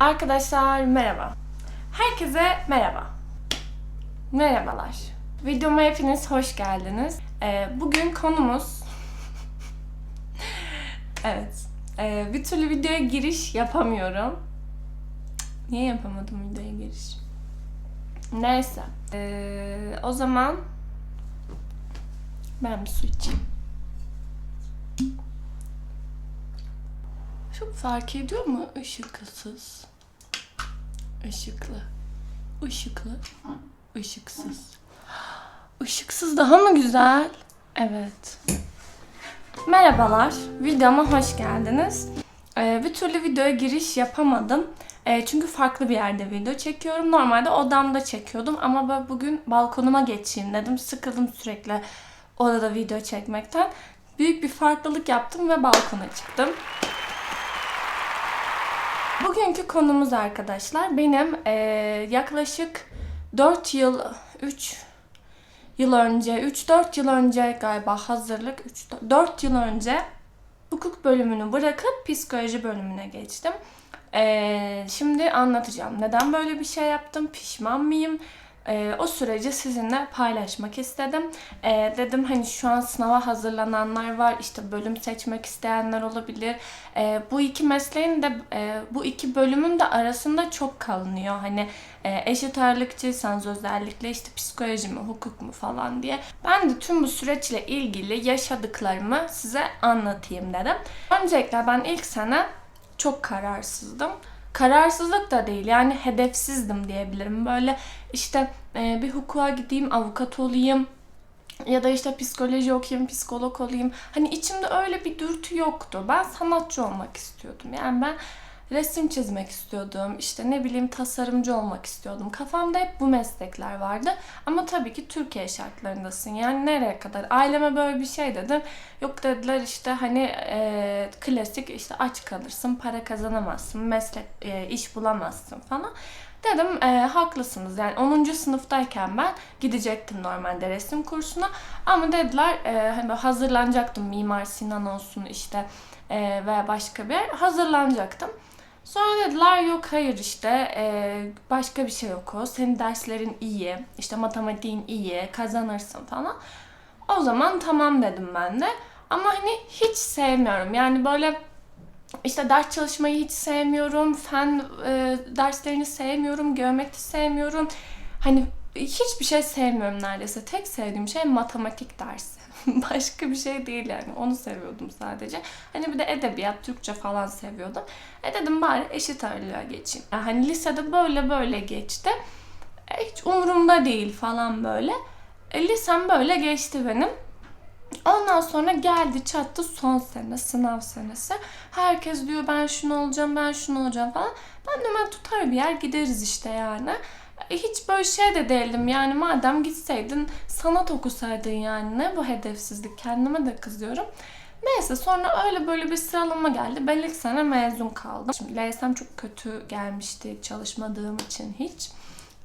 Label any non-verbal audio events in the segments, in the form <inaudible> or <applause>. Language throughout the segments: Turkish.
Arkadaşlar merhaba. Herkese merhaba. Merhabalar. Videoma hepiniz hoş geldiniz. Ee, bugün konumuz... <laughs> evet. Ee, bir türlü videoya giriş yapamıyorum. Niye yapamadım videoya giriş? Neyse. Ee, o zaman ben bir su içeyim. Çok fark ediyor mu ışıksız? Işıklı. Işıklı. Işıksız. Işıksız daha mı güzel? Evet. Merhabalar. Videoma hoş geldiniz. Ee, bir türlü videoya giriş yapamadım. Ee, çünkü farklı bir yerde video çekiyorum. Normalde odamda çekiyordum ama ben bugün balkonuma geçeyim dedim. Sıkıldım sürekli odada video çekmekten. Büyük bir farklılık yaptım ve balkona çıktım. Bugünkü konumuz arkadaşlar benim eee, yaklaşık 4 yıl 3 yıl önce 3-4 yıl önce galiba hazırlık 3 4 yıl önce hukuk bölümünü bırakıp psikoloji bölümüne geçtim. Eee, şimdi anlatacağım. Neden böyle bir şey yaptım? Pişman mıyım? Eee, o süreci sizinle paylaşmak istedim. Eee, dedim hani şu an sınava hazırlananlar var, işte bölüm seçmek isteyenler olabilir. Eee, bu iki mesleğin de eee, bu iki bölümün de arasında çok kalınıyor. Hani eee, eşit ağırlıkçıysanız özellikle işte psikoloji mi, hukuk mu falan diye. Ben de tüm bu süreçle ilgili yaşadıklarımı size anlatayım dedim. Öncelikle ben ilk sene çok kararsızdım. Kararsızlık da değil yani hedefsizdim diyebilirim. Böyle işte e, bir hukuka gideyim, avukat olayım ya da işte psikoloji okuyayım, psikolog olayım. Hani içimde öyle bir dürtü yoktu. Ben sanatçı olmak istiyordum. Yani ben resim çizmek istiyordum. İşte ne bileyim tasarımcı olmak istiyordum. Kafamda hep bu meslekler vardı. Ama tabii ki Türkiye şartlarındasın. Yani nereye kadar? Aileme böyle bir şey dedim. Yok dediler işte hani e, klasik işte aç kalırsın, para kazanamazsın, meslek e, iş bulamazsın falan. Dedim e, haklısınız yani 10. sınıftayken ben gidecektim normalde resim kursuna ama dediler e, hani hazırlanacaktım Mimar Sinan olsun işte e, veya başka bir yer hazırlanacaktım. Sonra dediler yok hayır işte e, başka bir şey oku senin derslerin iyi işte matematiğin iyi kazanırsın falan. O zaman tamam dedim ben de ama hani hiç sevmiyorum yani böyle işte ders çalışmayı hiç sevmiyorum, fen e, derslerini sevmiyorum, geometri sevmiyorum. Hani hiçbir şey sevmiyorum neredeyse. Tek sevdiğim şey matematik dersi. <laughs> Başka bir şey değil yani. Onu seviyordum sadece. Hani bir de edebiyat, Türkçe falan seviyordum. E dedim bari eşit ağırlığa geçeyim. Yani hani lisede böyle böyle geçti. E, hiç umurumda değil falan böyle. E, lisem böyle geçti benim. Ondan sonra geldi çattı son sene, sınav senesi. Herkes diyor ben şunu olacağım, ben şunu olacağım falan. Ben de ben tutar bir yer gideriz işte yani. Hiç böyle şey de değildim yani madem gitseydin sanat okusaydın yani ne bu hedefsizlik kendime de kızıyorum. Neyse sonra öyle böyle bir sıralama geldi. Ben ilk sene mezun kaldım. Şimdi LSM çok kötü gelmişti çalışmadığım için hiç.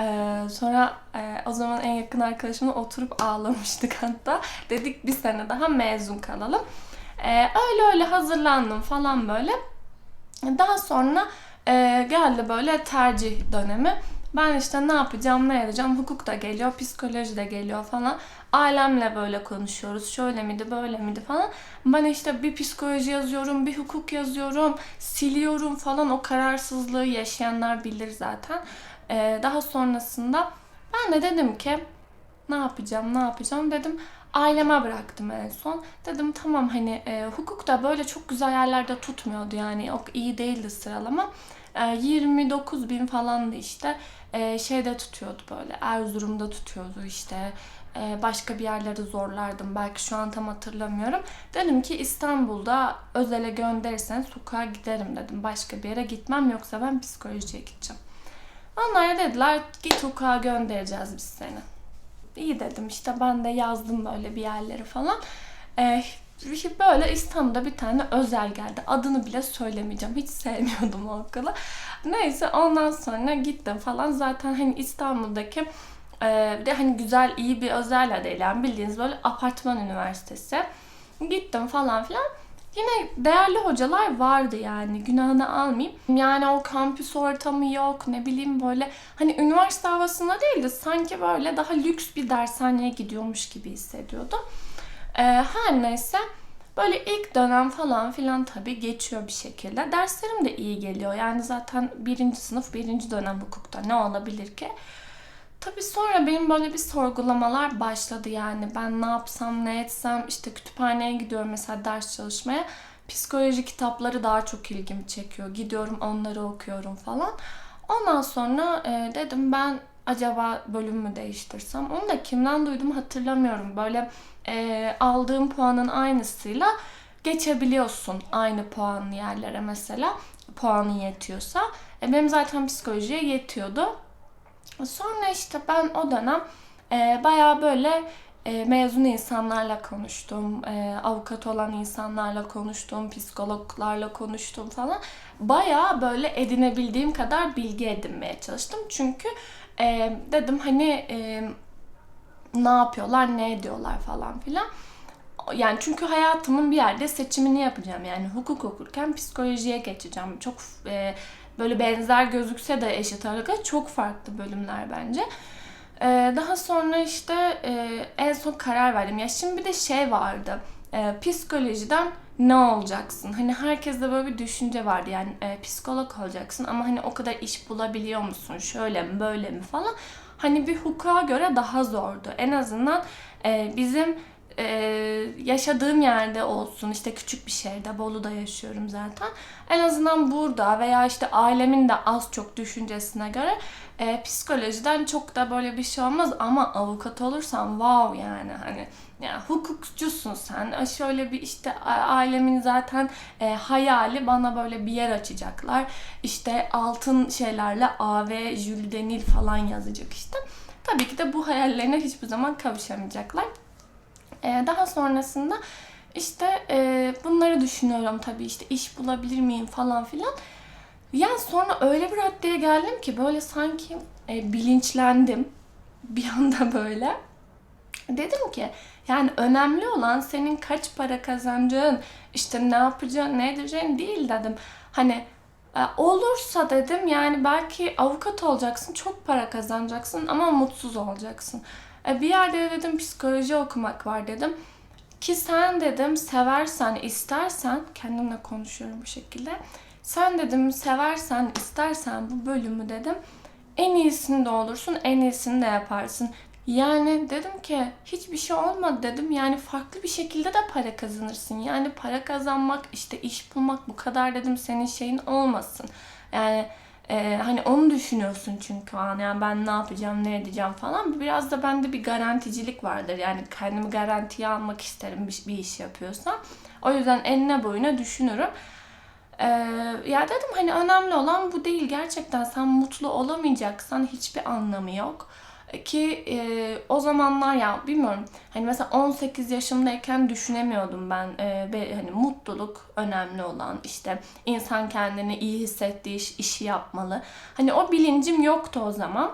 Ee, sonra e, o zaman en yakın arkadaşımla oturup ağlamıştık hatta. Dedik bir sene daha mezun kalalım. Ee, öyle öyle hazırlandım falan böyle. Daha sonra e, geldi böyle tercih dönemi. Ben işte ne yapacağım, ne edeceğim, hukuk da geliyor, psikoloji de geliyor falan. Ailemle böyle konuşuyoruz. Şöyle miydi, böyle miydi falan. Ben işte bir psikoloji yazıyorum, bir hukuk yazıyorum, siliyorum falan. O kararsızlığı yaşayanlar bilir zaten. Ee, daha sonrasında ben de dedim ki ne yapacağım, ne yapacağım dedim. Aileme bıraktım en son. Dedim tamam hani e, hukuk da böyle çok güzel yerlerde tutmuyordu yani. O iyi değildi sıralama. E, 29 bin falandı işte. E, şeyde tutuyordu böyle. Erzurum'da tutuyordu işte. E, başka bir yerlere zorlardım. Belki şu an tam hatırlamıyorum. Dedim ki İstanbul'da özele gönderirseniz hukuka giderim dedim. Başka bir yere gitmem yoksa ben psikolojiye gideceğim. Onlar da dediler git hukuka göndereceğiz biz seni. İyi dedim işte ben de yazdım böyle bir yerleri falan. Ee, böyle İstanbul'da bir tane özel geldi. Adını bile söylemeyeceğim. Hiç sevmiyordum o okulu. Neyse ondan sonra gittim falan. Zaten hani İstanbul'daki e, bir de hani güzel iyi bir özel de değil. Yani bildiğiniz böyle apartman üniversitesi. Gittim falan filan. Yine değerli hocalar vardı yani günahını almayayım. Yani o kampüs ortamı yok ne bileyim böyle hani üniversite havasında değil de sanki böyle daha lüks bir dershaneye gidiyormuş gibi hissediyordum. Ee, her neyse böyle ilk dönem falan filan tabii geçiyor bir şekilde. Derslerim de iyi geliyor. Yani zaten birinci sınıf birinci dönem hukukta ne olabilir ki? Tabii sonra benim böyle bir sorgulamalar başladı yani. Ben ne yapsam, ne etsem, işte kütüphaneye gidiyorum mesela ders çalışmaya. Psikoloji kitapları daha çok ilgimi çekiyor. Gidiyorum onları okuyorum falan. Ondan sonra e, dedim ben acaba bölümümü değiştirsem. Onu da kimden duydum hatırlamıyorum. Böyle e, aldığım puanın aynısıyla geçebiliyorsun aynı puanlı yerlere mesela. Puanı yetiyorsa. E, benim zaten psikolojiye yetiyordu. Sonra işte ben o dönem e, bayağı böyle e, mezun insanlarla konuştum, e, avukat olan insanlarla konuştum, psikologlarla konuştum falan. Bayağı böyle edinebildiğim kadar bilgi edinmeye çalıştım. Çünkü e, dedim hani e, ne yapıyorlar, ne ediyorlar falan filan. Yani çünkü hayatımın bir yerde seçimini yapacağım. Yani hukuk okurken psikolojiye geçeceğim. Çok e, böyle benzer gözükse de eşit ağırlıkla çok farklı bölümler bence. Ee, daha sonra işte e, en son karar verdim. Ya şimdi bir de şey vardı. E, psikolojiden ne olacaksın? Hani herkeste böyle bir düşünce vardı. Yani e, psikolog olacaksın ama hani o kadar iş bulabiliyor musun? Şöyle mi böyle mi falan. Hani bir hukuka göre daha zordu. En azından e, bizim e, yaşadığım yerde olsun işte küçük bir şehirde Bolu'da yaşıyorum zaten. En azından burada veya işte ailemin de az çok düşüncesine göre e, psikolojiden çok da böyle bir şey olmaz ama avukat olursan wow yani hani yani hukukçusun sen. E, Şöyle bir işte ailemin zaten e, hayali bana böyle bir yer açacaklar. İşte altın şeylerle A ve Jules Denil falan yazacak işte. Tabii ki de bu hayallerine hiçbir zaman kavuşamayacaklar. Ee, daha sonrasında işte e, bunları düşünüyorum tabii işte iş bulabilir miyim falan filan. Yani sonra öyle bir raddeye geldim ki böyle sanki e, bilinçlendim bir anda böyle. Dedim ki yani önemli olan senin kaç para kazanacağın, işte ne yapacağın, ne edeceğin değil dedim. Hani e, olursa dedim yani belki avukat olacaksın, çok para kazanacaksın ama mutsuz olacaksın. E, bir yerde de dedim psikoloji okumak var dedim. Ki sen dedim seversen, istersen, kendimle konuşuyorum bu şekilde. Sen dedim seversen, istersen bu bölümü dedim en iyisini de olursun, en iyisini de yaparsın. Yani dedim ki hiçbir şey olmadı dedim. Yani farklı bir şekilde de para kazanırsın. Yani para kazanmak, işte iş bulmak bu kadar dedim senin şeyin olmasın. Yani e, hani onu düşünüyorsun çünkü an yani ben ne yapacağım, ne edeceğim falan. Biraz da bende bir garanticilik vardır. Yani kendimi garantiye almak isterim bir, bir iş yapıyorsam. O yüzden enine boyuna düşünürüm. Ee, ya dedim hani önemli olan bu değil. Gerçekten sen mutlu olamayacaksan hiçbir anlamı yok. Ki e, o zamanlar ya bilmiyorum hani mesela 18 yaşımdayken düşünemiyordum ben e, be- hani mutluluk önemli olan işte insan kendini iyi hissettiği iş, işi yapmalı. Hani o bilincim yoktu o zaman.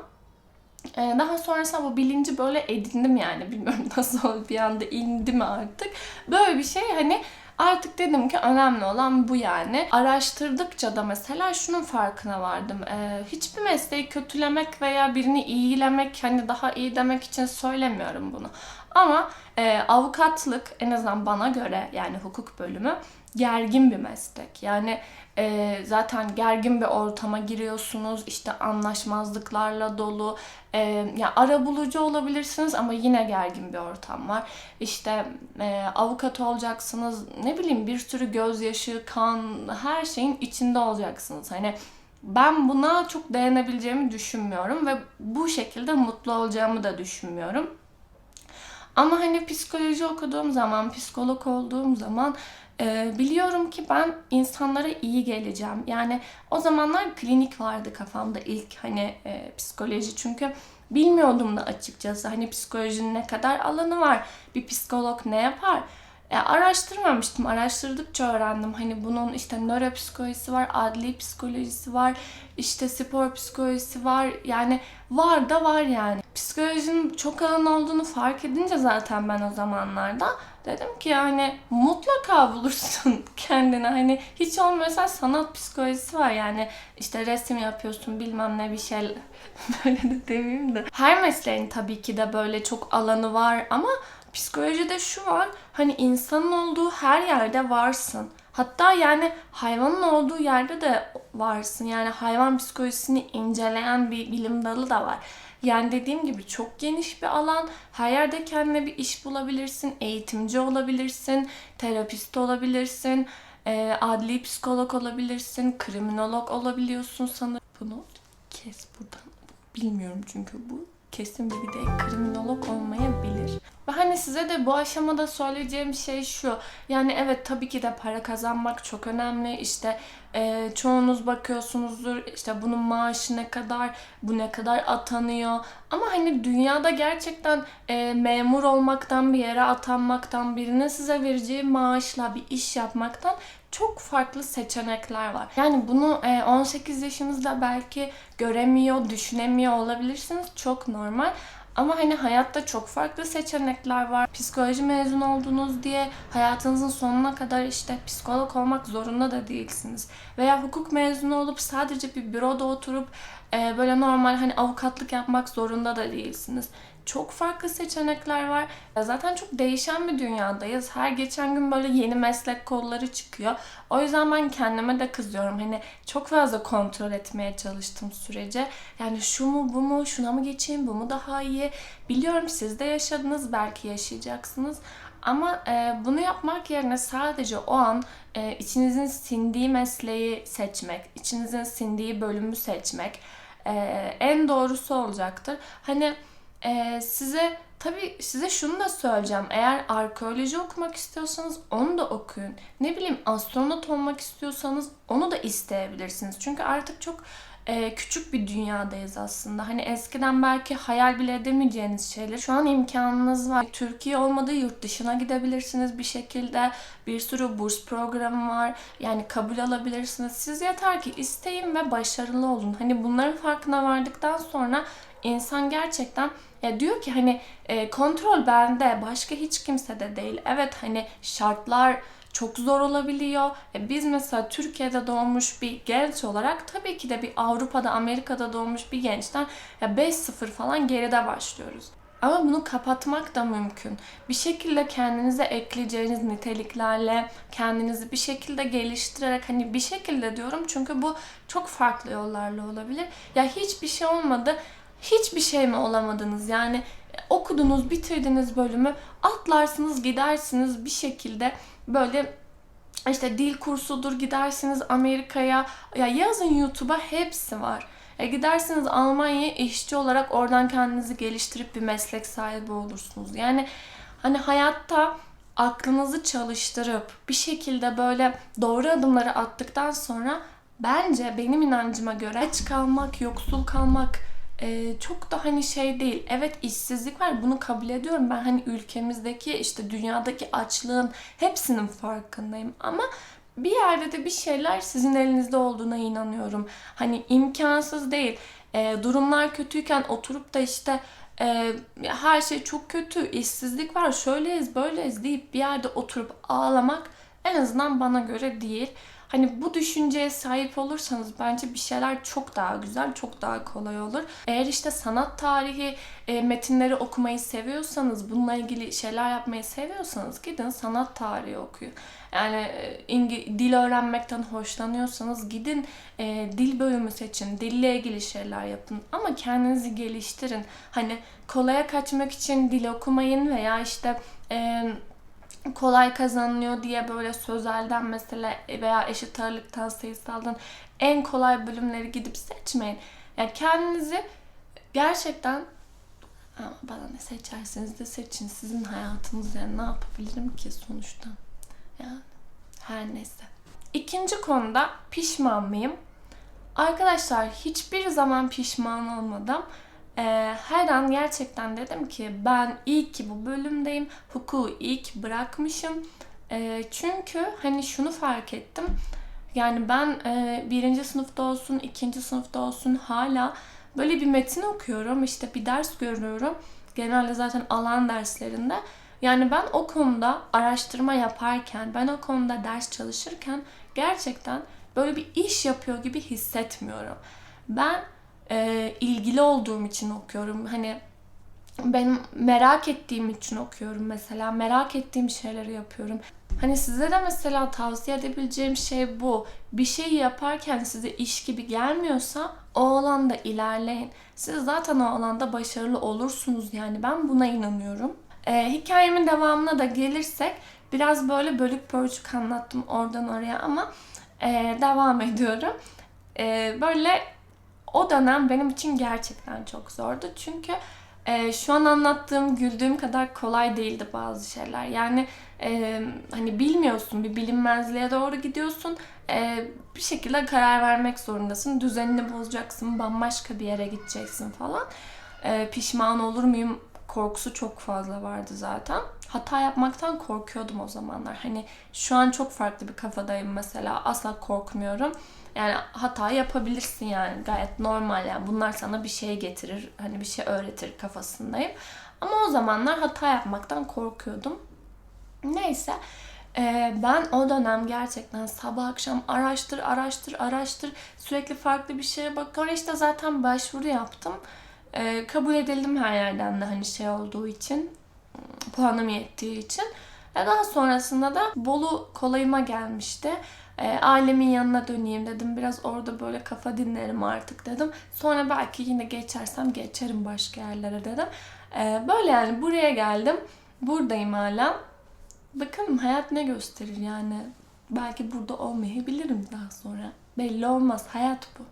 Ee, daha sonrasında bu bilinci böyle edindim yani bilmiyorum <laughs> nasıl oldu bir anda indi mi artık. Böyle bir şey hani artık dedim ki önemli olan bu yani. Araştırdıkça da mesela şunun farkına vardım. Ee, hiçbir mesleği kötülemek veya birini iyilemek hani daha iyi demek için söylemiyorum bunu. Ama e, avukatlık en azından bana göre yani hukuk bölümü gergin bir meslek. Yani e, zaten gergin bir ortama giriyorsunuz. işte anlaşmazlıklarla dolu. E, ya ara bulucu olabilirsiniz ama yine gergin bir ortam var. İşte e, avukat olacaksınız. Ne bileyim bir sürü gözyaşı, kan, her şeyin içinde olacaksınız. Hani ben buna çok dayanabileceğimi düşünmüyorum ve bu şekilde mutlu olacağımı da düşünmüyorum. Ama hani psikoloji okuduğum zaman, psikolog olduğum zaman e, biliyorum ki ben insanlara iyi geleceğim. Yani o zamanlar klinik vardı kafamda ilk hani e, psikoloji çünkü bilmiyordum da açıkçası hani psikolojinin ne kadar alanı var, bir psikolog ne yapar. E, araştırmamıştım. Araştırdıkça öğrendim. Hani bunun işte nöropsikolojisi var, adli psikolojisi var, işte spor psikolojisi var. Yani var da var yani. Psikolojinin çok alan olduğunu fark edince zaten ben o zamanlarda dedim ki yani mutlaka bulursun <laughs> kendine. Hani hiç olmuyorsa sanat psikolojisi var yani. işte resim yapıyorsun bilmem ne bir şey <laughs> böyle de demeyeyim de. Her mesleğin tabii ki de böyle çok alanı var ama psikolojide şu var. Hani insanın olduğu her yerde varsın. Hatta yani hayvanın olduğu yerde de varsın. Yani hayvan psikolojisini inceleyen bir bilim dalı da var. Yani dediğim gibi çok geniş bir alan. Her yerde kendine bir iş bulabilirsin. Eğitimci olabilirsin. Terapist olabilirsin. e, adli psikolog olabilirsin. Kriminolog olabiliyorsun sanırım. Bunu kes buradan. Bilmiyorum çünkü bu kesin bir de kriminolog olmayabilir. Ve hani size de bu aşamada söyleyeceğim şey şu. Yani evet tabii ki de para kazanmak çok önemli. İşte e, çoğunuz bakıyorsunuzdur işte bunun maaşı ne kadar, bu ne kadar atanıyor. Ama hani dünyada gerçekten e, memur olmaktan, bir yere atanmaktan, birine size vereceği maaşla bir iş yapmaktan çok farklı seçenekler var. Yani bunu e, 18 yaşınızda belki göremiyor, düşünemiyor olabilirsiniz. Çok normal. Ama hani hayatta çok farklı seçenekler var. Psikoloji mezun oldunuz diye hayatınızın sonuna kadar işte psikolog olmak zorunda da değilsiniz. Veya hukuk mezunu olup sadece bir büroda oturup e, böyle normal hani avukatlık yapmak zorunda da değilsiniz. Çok farklı seçenekler var. Zaten çok değişen bir dünyadayız. Her geçen gün böyle yeni meslek kolları çıkıyor. O yüzden ben kendime de kızıyorum. Hani çok fazla kontrol etmeye çalıştım sürece. Yani şu mu bu mu şuna mı geçeyim bu mu daha iyi. Biliyorum siz de yaşadınız belki yaşayacaksınız. Ama e, bunu yapmak yerine sadece o an e, içinizin sindiği mesleği seçmek, içinizin sindiği bölümü seçmek e, en doğrusu olacaktır. Hani ee, size tabii size şunu da söyleyeceğim. Eğer arkeoloji okumak istiyorsanız onu da okuyun. Ne bileyim astronot olmak istiyorsanız onu da isteyebilirsiniz. Çünkü artık çok e, küçük bir dünyadayız aslında. Hani eskiden belki hayal bile edemeyeceğiniz şeyler. Şu an imkanınız var. Türkiye olmadığı yurt dışına gidebilirsiniz bir şekilde. Bir sürü burs programı var. Yani kabul alabilirsiniz. Siz yeter ki isteyin ve başarılı olun. Hani bunların farkına vardıktan sonra insan gerçekten ya diyor ki hani e, kontrol bende başka hiç kimsede değil. Evet hani şartlar çok zor olabiliyor. E, biz mesela Türkiye'de doğmuş bir genç olarak tabii ki de bir Avrupa'da, Amerika'da doğmuş bir gençten ya 5-0 falan geride başlıyoruz. Ama bunu kapatmak da mümkün. Bir şekilde kendinize ekleyeceğiniz niteliklerle kendinizi bir şekilde geliştirerek hani bir şekilde diyorum çünkü bu çok farklı yollarla olabilir. Ya hiçbir şey olmadı hiçbir şey mi olamadınız? Yani okudunuz, bitirdiniz bölümü, atlarsınız, gidersiniz bir şekilde böyle işte dil kursudur gidersiniz Amerika'ya ya yazın YouTube'a hepsi var. E gidersiniz Almanya'ya işçi olarak oradan kendinizi geliştirip bir meslek sahibi olursunuz. Yani hani hayatta aklınızı çalıştırıp bir şekilde böyle doğru adımları attıktan sonra bence benim inancıma göre aç kalmak, yoksul kalmak, e, çok da hani şey değil. Evet işsizlik var bunu kabul ediyorum. Ben hani ülkemizdeki işte dünyadaki açlığın hepsinin farkındayım. Ama bir yerde de bir şeyler sizin elinizde olduğuna inanıyorum. Hani imkansız değil. E, durumlar kötüyken oturup da işte e, her şey çok kötü, işsizlik var, şöyleyiz, böyleyiz deyip bir yerde oturup ağlamak en azından bana göre değil. Hani bu düşünceye sahip olursanız bence bir şeyler çok daha güzel, çok daha kolay olur. Eğer işte sanat tarihi e, metinleri okumayı seviyorsanız, bununla ilgili şeyler yapmayı seviyorsanız gidin sanat tarihi okuyun. Yani e, İngi, dil öğrenmekten hoşlanıyorsanız gidin e, dil bölümü seçin, dille ilgili şeyler yapın ama kendinizi geliştirin. Hani kolaya kaçmak için dil okumayın veya işte e, kolay kazanılıyor diye böyle sözelden mesela veya eşit ağırlıktan sayısaldan en kolay bölümleri gidip seçmeyin. Yani kendinizi gerçekten ama bana ne seçerseniz de seçin. Sizin hayatınız yani ne yapabilirim ki sonuçta. Yani her neyse. İkinci konuda pişman mıyım? Arkadaşlar hiçbir zaman pişman olmadım. Ee, her an gerçekten dedim ki ben iyi ki bu bölümdeyim. Hukuku iyi ki bırakmışım. Ee, çünkü hani şunu fark ettim. Yani ben e, birinci sınıfta olsun, ikinci sınıfta olsun hala böyle bir metin okuyorum. işte bir ders görüyorum. Genelde zaten alan derslerinde. Yani ben o konuda araştırma yaparken, ben o konuda ders çalışırken gerçekten böyle bir iş yapıyor gibi hissetmiyorum. Ben e, ilgili olduğum için okuyorum. Hani benim merak ettiğim için okuyorum mesela. Merak ettiğim şeyleri yapıyorum. Hani size de mesela tavsiye edebileceğim şey bu. Bir şeyi yaparken size iş gibi gelmiyorsa o alanda ilerleyin. Siz zaten o alanda başarılı olursunuz yani ben buna inanıyorum. Ee, hikayemin devamına da gelirsek biraz böyle bölük pörçük anlattım oradan oraya ama e, devam ediyorum. E, böyle o dönem benim için gerçekten çok zordu. Çünkü e, şu an anlattığım, güldüğüm kadar kolay değildi bazı şeyler. Yani e, hani bilmiyorsun, bir bilinmezliğe doğru gidiyorsun. E, bir şekilde karar vermek zorundasın. Düzenini bozacaksın, bambaşka bir yere gideceksin falan. E, pişman olur muyum korkusu çok fazla vardı zaten. Hata yapmaktan korkuyordum o zamanlar. Hani şu an çok farklı bir kafadayım mesela. Asla korkmuyorum. Yani hata yapabilirsin yani gayet normal yani bunlar sana bir şey getirir hani bir şey öğretir kafasındayım. Ama o zamanlar hata yapmaktan korkuyordum. Neyse e, ben o dönem gerçekten sabah akşam araştır araştır araştır sürekli farklı bir şeye bakıyorum. İşte zaten başvuru yaptım. E, kabul edildim her yerden de hani şey olduğu için puanım yettiği için. Ve daha sonrasında da Bolu kolayıma gelmişti. E, ailemin yanına döneyim dedim. Biraz orada böyle kafa dinlerim artık dedim. Sonra belki yine geçersem geçerim başka yerlere dedim. E, böyle yani buraya geldim. Buradayım hala. Bakalım hayat ne gösterir yani. Belki burada olmayabilirim daha sonra. Belli olmaz. Hayat bu.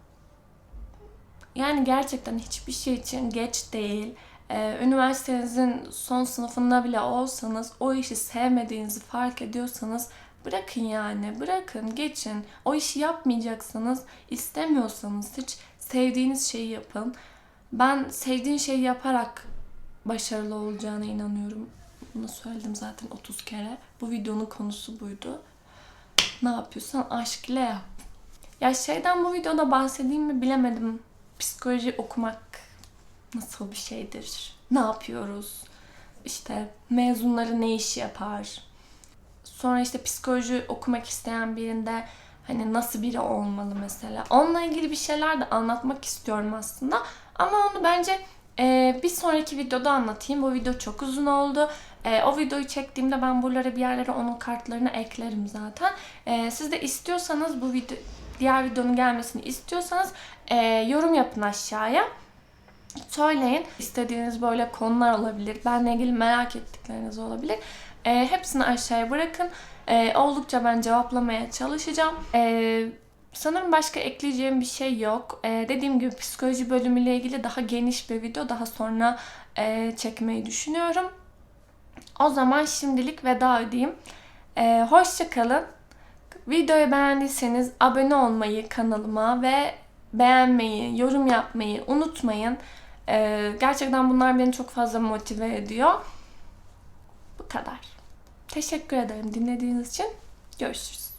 Yani gerçekten hiçbir şey için geç değil. Ee, üniversitenizin son sınıfında bile olsanız o işi sevmediğinizi fark ediyorsanız bırakın yani bırakın geçin. O işi yapmayacaksanız istemiyorsanız hiç sevdiğiniz şeyi yapın. Ben sevdiğin şeyi yaparak başarılı olacağına inanıyorum. Bunu söyledim zaten 30 kere. Bu videonun konusu buydu. Ne yapıyorsan aşk ile yap. Ya şeyden bu videoda bahsedeyim mi bilemedim. Psikoloji okumak nasıl bir şeydir? Ne yapıyoruz? İşte mezunları ne iş yapar? Sonra işte psikoloji okumak isteyen birinde hani nasıl biri olmalı mesela. Onunla ilgili bir şeyler de anlatmak istiyorum aslında. Ama onu bence e, bir sonraki videoda anlatayım. Bu video çok uzun oldu. E, o videoyu çektiğimde ben buralara bir yerlere onun kartlarını eklerim zaten. E, siz de istiyorsanız bu video diğer videonun gelmesini istiyorsanız e, yorum yapın aşağıya. Söyleyin. İstediğiniz böyle konular olabilir. Benle ilgili merak ettikleriniz olabilir. E, hepsini aşağıya bırakın. E, oldukça ben cevaplamaya çalışacağım. E, sanırım başka ekleyeceğim bir şey yok. E, dediğim gibi psikoloji bölümüyle ilgili daha geniş bir video daha sonra e, çekmeyi düşünüyorum. O zaman şimdilik veda edeyim. E, hoşça kalın. Videoyu beğendiyseniz abone olmayı kanalıma ve beğenmeyi, yorum yapmayı unutmayın. Ee, gerçekten bunlar beni çok fazla motive ediyor. Bu kadar. Teşekkür ederim dinlediğiniz için. Görüşürüz.